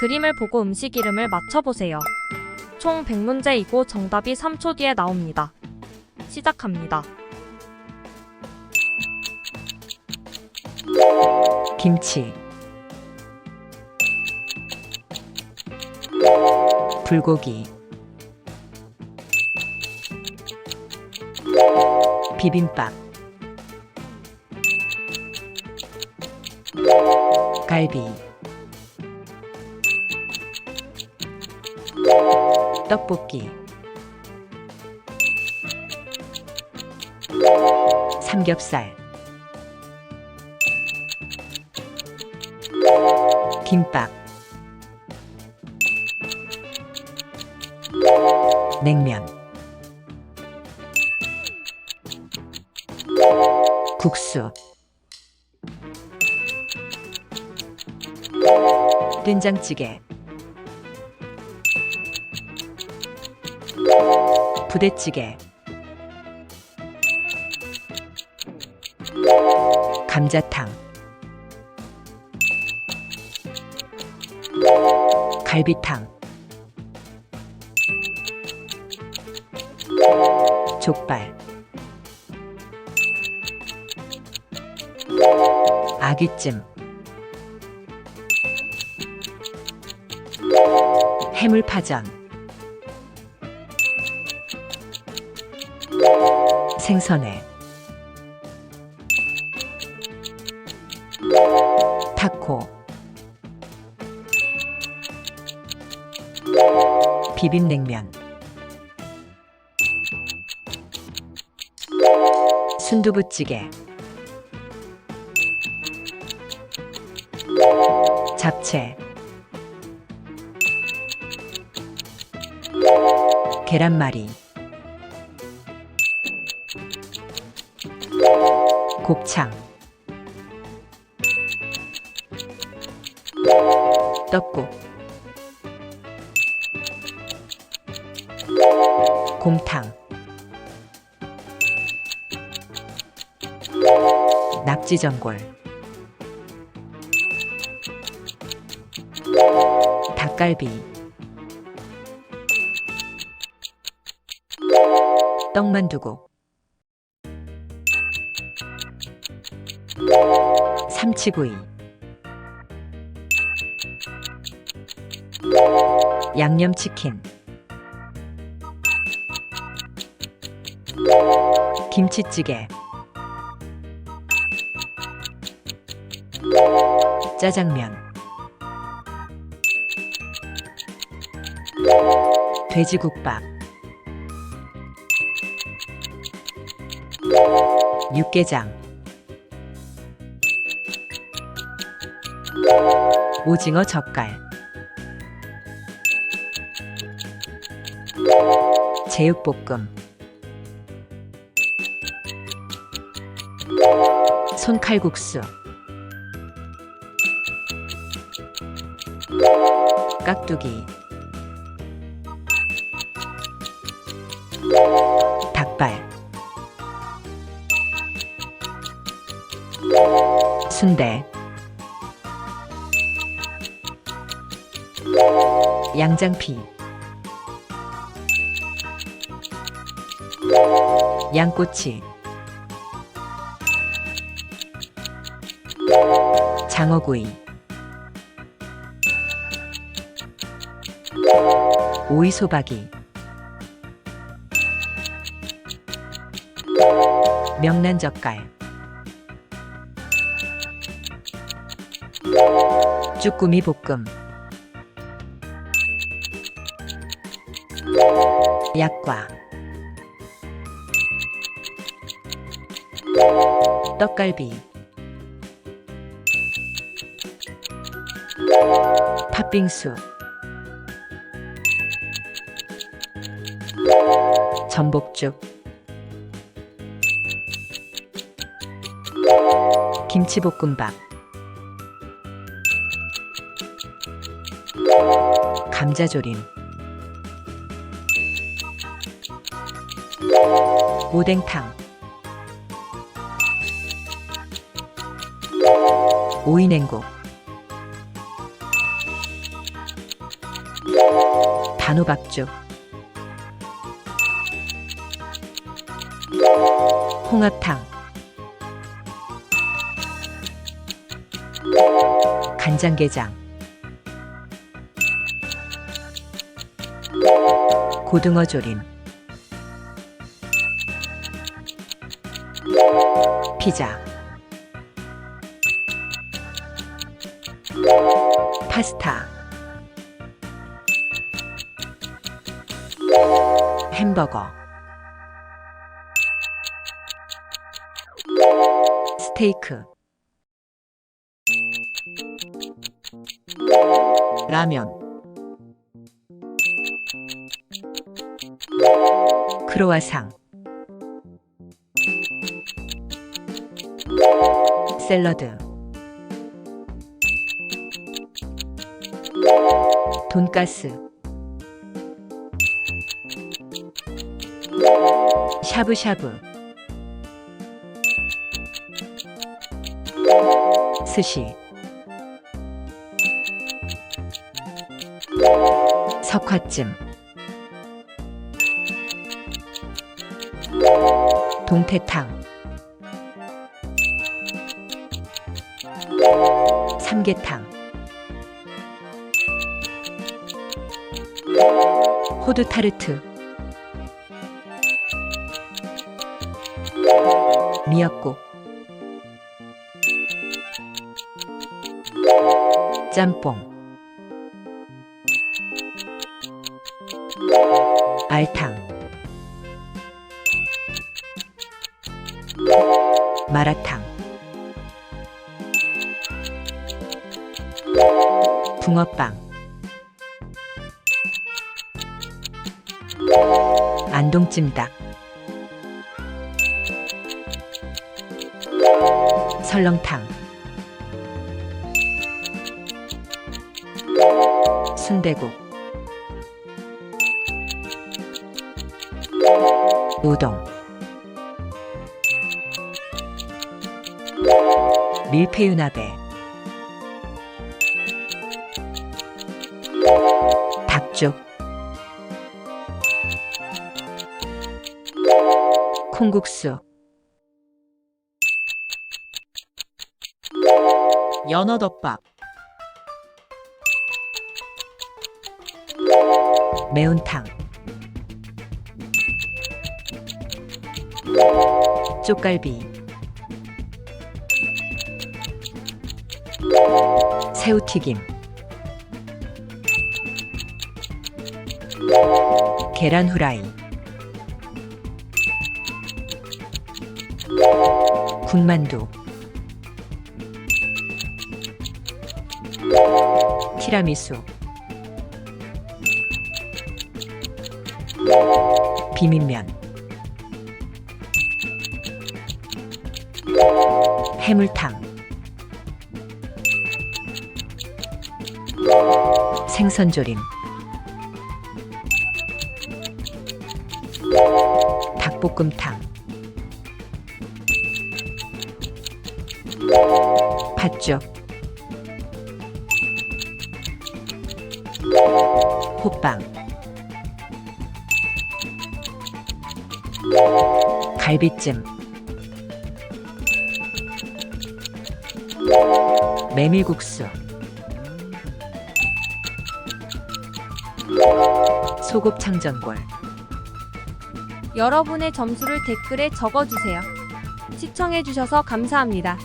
그림을 보고 음식 이름을 맞춰보세요. 총 100문제이고 정답이 3초 뒤에 나옵니다. 시작합니다. 김치 불고기 비빔밥 갈비 떡볶이. 삼겹살. 김밥. 냉면. 국수. 된장찌개 부대찌개. 감자탕. 갈비탕. 족발. 아귀찜. 해물파전 생선회 타코 비빔냉면 순두부찌개 잡채 계란말이 곱창 떡국 곰탕 낙지전골 닭갈비 떡만두국 삼치구이. 양념치킨. 김치찌개. 짜장면. 돼지국밥. 육개장 오징어 젓갈. 제육볶음. 손칼국수. 깍두기. 닭발. 순대 양장피. 양꼬치. 장어구이. 오이소박이. 명란젓갈. 쭈꾸미 볶음 약과 떡갈비 팥빙수 전복죽 김치볶음밥 감자조림 오뎅탕. 오이냉국 단호박죽. 홍합탕. 간장게장. 고등어 조림 피자. 파스타. 햄버거. 스테이크. 라면. 크로와상 샐러드. 돈가스. 샤브샤브. 스시. 석화찜. 동태탕 삼계탕 호두 타르트 미역국 짬뽕 알탕 마라탕 붕어빵. 안동찜닭. 설렁탕. 순대국. 우동. 밀푀유나베 콩국수. 연어덮밥. 매운탕. 쪽갈비. 새우튀김. 계란 후라이 군만두 티라미수 비빔면 해물탕 생선조림 닭볶음탕 팥죽 호빵. 갈비찜. 메밀국수. 소곱창전골. 여러분의 점수를 댓글에 적어주세요. 시청해주셔서 감사합니다.